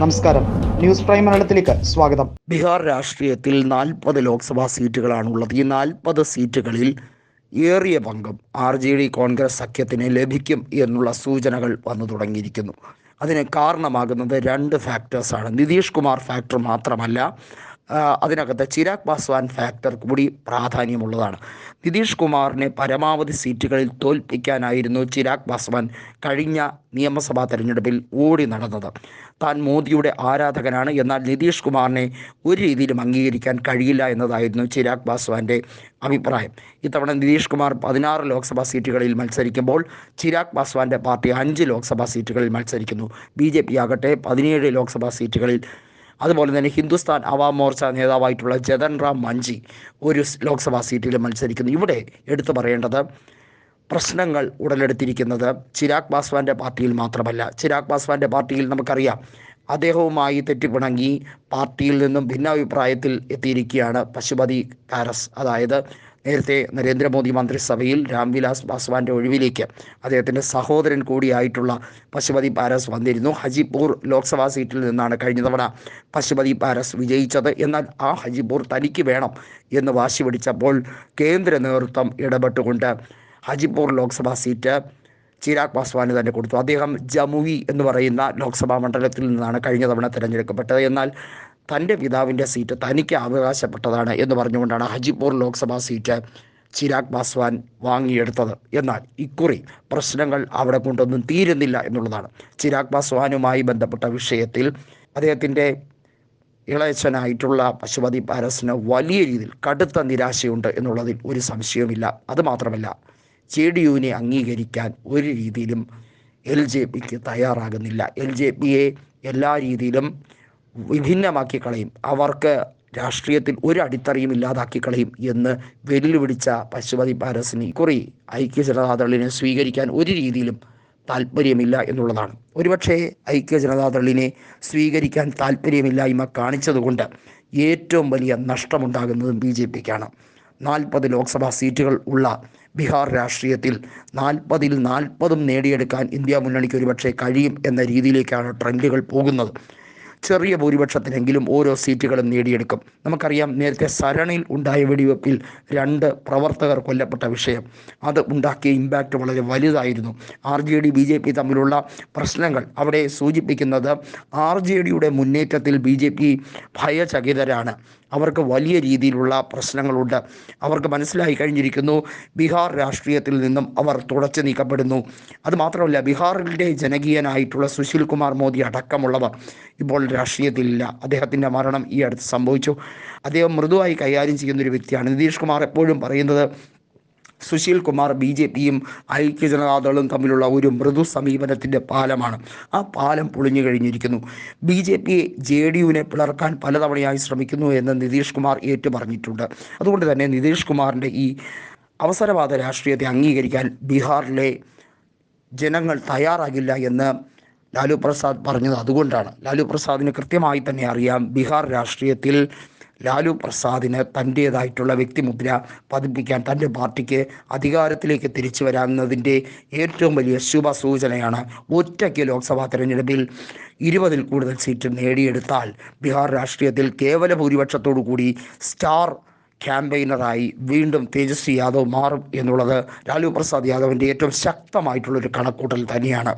നമസ്കാരം. News prime മലയാളത്തിലേക്ക് സ്വാഗതം. ബീഹാർ രാഷ്ട്രീയത്തിൽ നാൽപ്പത് ലോക്സഭാ സീറ്റുകളാണുള്ളത്. ഈ നാൽപ്പത് സീറ്റുകളിൽ ഏറിയ പങ്കും ആർ ജെ ഡി കോൺഗ്രസ് സഖ്യത്തിന് ലഭിക്കും എന്നുള്ള സൂചനകൾ വന്നു തുടങ്ങിയിരിക്കുന്നു. അതിന് കാരണമാകുന്നത് രണ്ട് ഫാക്ടേഴ്സാണ് നിതീഷ് കുമാർ ഫാക്ടർ മാത്രമല്ല അതിനകത്ത് ചിരാഗ് പാസ്വാൻ ഫാക്ടർ കൂടി പ്രാധാന്യമുള്ളതാണ്. നിതീഷ് കുമാറിനെ പരമാവധി സീറ്റുകളിൽ തോൽപ്പിക്കാനായിരുന്നു ചിരാഗ് പാസ്വാൻ കഴിഞ്ഞ നിയമസഭാ തെരഞ്ഞെടുപ്പിൽ ഓടി നടന്നത്. താൻ മോദിയുടെ ആരാധകനാണ് എന്നാൽ നിതീഷ് കുമാറിനെ ഒരു രീതിയിലും അംഗീകരിക്കാൻ കഴിയില്ല എന്നതായിരുന്നു ചിരാഗ് പാസ്വാന്റെ അഭിപ്രായം. ഇത്തവണ നിതീഷ് കുമാർ പതിനാറ് ലോക്സഭാ സീറ്റുകളിൽ മത്സരിക്കുമ്പോൾ ചിരാഗ് പാസ്വാന്റെ പാർട്ടി അഞ്ച് ലോക്സഭാ സീറ്റുകളിൽ മത്സരിക്കുന്നു. ബി ജെ പി ആകട്ടെ പതിനേഴ് ലോക്സഭാ സീറ്റുകളിൽ അതുപോലെ തന്നെ ഹിന്ദുസ്ഥാൻ അവാം മോർച്ച നേതാവായിട്ടുള്ള ജതൻ റാം മഞ്ചി ഒരു ലോക്സഭാ സീറ്റിൽ മത്സരിക്കുന്നു. ഇവിടെ എടുത്തു പറയേണ്ടത് പ്രശ്നങ്ങൾ ഉടലെടുത്തിരിക്കുന്നത് ചിരാഗ് പാസ്വാന്റെ പാർട്ടിയിൽ മാത്രമല്ല. ചിരാഗ് പാസ്വാന്റെ പാർട്ടിയിൽ നമുക്കറിയാം അദ്ദേഹവുമായി തെറ്റിപ്പിണങ്ങി പാർട്ടിയിൽ നിന്നും ഭിന്നാഭിപ്രായത്തിൽ എത്തിയിരിക്കുകയാണ് പശുപതി പാരസ് അതായത് നേരത്തെ നരേന്ദ്രമോദി മന്ത്രിസഭയിൽ രാംവിലാസ് പാസ്വാന്റെ ഒഴിവിലേക്ക് അദ്ദേഹത്തിന്റെ സഹോദരൻ കൂടിയായിട്ടുള്ള പശുപതി പാരസ് വന്നിരുന്നു. ഹജിപൂർ ലോക്സഭാ സീറ്റിൽ നിന്നാണ് കഴിഞ്ഞ തവണ പശുപതി പാരസ് വിജയിച്ചത്. എന്നാൽ ആ ഹജിപൂർ തനിക്ക് വേണം എന്ന് വാശി പിടിച്ചപ്പോൾ കേന്ദ്ര നേതൃത്വം ഇടപെട്ടുകൊണ്ട് ഹജിപൂർ ലോക്സഭാ സീറ്റ് ചിരാഗ് പാസ്വാന് തന്നെ കൊടുത്തു. അദ്ദേഹം ജമുവി എന്ന് പറയുന്ന ലോക്സഭാ മണ്ഡലത്തിൽ നിന്നാണ് കഴിഞ്ഞ തവണ തിരഞ്ഞെടുക്കപ്പെട്ടത്. എന്നാൽ തന്റെ പിതാവിന്റെ സീറ്റ് തനിക്ക് അവകാശപ്പെട്ടതാണ് എന്ന് പറഞ്ഞുകൊണ്ടാണ് ഹജിപൂർ ലോക്സഭാ സീറ്റ് ചിരാഗ് പാസ്വാൻ വാങ്ങിയെടുത്തത്. എന്നാൽ ഇക്കുറി പ്രശ്നങ്ങൾ അവിടെ കൊണ്ടൊന്നും തീരുന്നില്ല എന്നുള്ളതാണ്. ചിരാഗ് പാസ്വാനുമായി ബന്ധപ്പെട്ട വിഷയത്തിൽ അദ്ദേഹത്തിന്റെ ഇളയച്ചനായിട്ടുള്ള പശുപതി പാരസിന് വലിയ രീതിയിൽ കടുത്ത നിരാശയുണ്ട് എന്നുള്ളതിൽ ഒരു സംശയവുമില്ല. അതുമാത്രമല്ല ജെ ഡി യുവിനെ അംഗീകരിക്കാൻ ഒരു രീതിയിലും എൽ ജെ പിക്ക് തയ്യാറാകുന്നില്ല. എൽ ജെ പിയെ എല്ലാ രീതിയിലും വിഭിന്നമാക്കി കളയും. അവർക്ക് രാഷ്ട്രീയത്തിൽ ഒരു അടിത്തറയും ഇല്ലാതാക്കി കളയും എന്ന് വെല്ലുവിളിച്ച പശുപതി പാരസിന് കുറി ഐക്യ ജനതാദളിനെ സ്വീകരിക്കാൻ ഒരു രീതിയിലും താല്പര്യമില്ല എന്നുള്ളതാണ്. ഒരുപക്ഷെ ഐക്യ ജനതാദളിനെ സ്വീകരിക്കാൻ താല്പര്യമില്ലായ്മ കാണിച്ചതുകൊണ്ട് ഏറ്റവും വലിയ നഷ്ടമുണ്ടാകുന്നതും ബി ജെ പിക്കാണ്. നാൽപ്പത് ലോക്സഭാ സീറ്റുകൾ ഉള്ള ബീഹാർ രാഷ്ട്രീയത്തിൽ നാൽപ്പതിൽ നാൽപ്പതും നേടിയെടുക്കാൻ ഇന്ത്യ മുന്നണിക്ക് ഒരുപക്ഷെ കഴിയും എന്ന രീതിയിലേക്കാണ് ട്രെൻഡുകൾ പോകുന്നത്. ചെറിയ ഭൂരിപക്ഷത്തിനെങ്കിലും ഓരോ സീറ്റുകളും നേടിയെടുക്കും. നമുക്കറിയാം നേരത്തെ സരണിൽ ഉണ്ടായ വെടിവെപ്പിൽ രണ്ട് പ്രവർത്തകർ കൊല്ലപ്പെട്ട വിഷയം. അത് ഉണ്ടാക്കിയ ഇമ്പാക്റ്റ് വളരെ വലുതായിരുന്നു. R J D B J P തമ്മിലുള്ള പ്രശ്നങ്ങൾ അവിടെ സൂചിപ്പിക്കുന്നത് ആർ ജെ ഡിയുടെ മുന്നേറ്റത്തിൽ ബി ജെ പി ഭയചകിതരാണ്. അവർക്ക് വലിയ രീതിയിലുള്ള പ്രശ്നങ്ങളുണ്ട്. അവർക്ക് മനസ്സിലായി കഴിഞ്ഞിരിക്കുന്നു ബീഹാർ രാഷ്ട്രീയത്തിൽ നിന്നും അവർ തുടച്ചു നീക്കപ്പെടുന്നു. അതുമാത്രമല്ല ബീഹാറിന്റെ ജനകീയനായിട്ടുള്ള സുശീൽ കുമാർ മോദി അടക്കമുള്ളവർ ഇപ്പോൾ രാഷ്ട്രീയത്തിലില്ല. അദ്ദേഹത്തിന്റെ മരണം ഈ അടുത്ത് സംഭവിച്ചു. അദ്ദേഹം മൃദുവായി കൈകാര്യം ചെയ്യുന്ന ഒരു വ്യക്തിയാണ്. നിതീഷ് കുമാർ എപ്പോഴും പറയുന്നത് സുശീൽ കുമാർ ബി ജെ പിയും ഐക്യ ജനതാദളും തമ്മിലുള്ള ഒരു മൃദു സമീപനത്തിന്റെ പാലമാണ്. ആ പാലം പൊളിഞ്ഞു കഴിഞ്ഞിരിക്കുന്നു. B J P J D യുവിനെ പിളർക്കാൻ പലതവണയായി ശ്രമിക്കുന്നു എന്ന് നിതീഷ് കുമാർ ഏറ്റു പറഞ്ഞിട്ടുണ്ട് അതുകൊണ്ട് തന്നെ നിതീഷ് കുമാറിന്റെ ഈ അവസരവാദ രാഷ്ട്രീയത്തെ അംഗീകരിക്കാൻ ബീഹാറിലെ ജനങ്ങൾ തയ്യാറാകില്ല എന്ന് ലാലു പ്രസാദ് പറഞ്ഞത് അതുകൊണ്ടാണ്. ലാലു പ്രസാദിന് കൃത്യമായി തന്നെ അറിയാം. ബീഹാർ രാഷ്ട്രീയത്തിൽ ലാലു പ്രസാദിന് തന്റേതായിട്ടുള്ള വ്യക്തിമുദ്ര പതിപ്പിക്കാൻ തന്റെ പാർട്ടിക്ക് അധികാരത്തിലേക്ക് തിരിച്ചു വരാവുന്നതിന്റെ ഏറ്റവും വലിയ ശുഭ സൂചനയാണ് ഒറ്റയ്ക്ക് ലോക്സഭാ തെരഞ്ഞെടുപ്പിൽ ഇരുപതിൽ കൂടുതൽ സീറ്റ് നേടിയെടുത്താൽ ബീഹാർ രാഷ്ട്രീയത്തിൽ കേവല ഭൂരിപക്ഷത്തോടു കൂടി സ്റ്റാർ ക്യാമ്പയിനറായി വീണ്ടും തേജസ്വി യാദവ് മാറും എന്നുള്ളത് ലാലു പ്രസാദ് യാദവിന്റെ ഏറ്റവും ശക്തമായിട്ടുള്ളൊരു കണക്കൂട്ടൽ തന്നെയാണ്.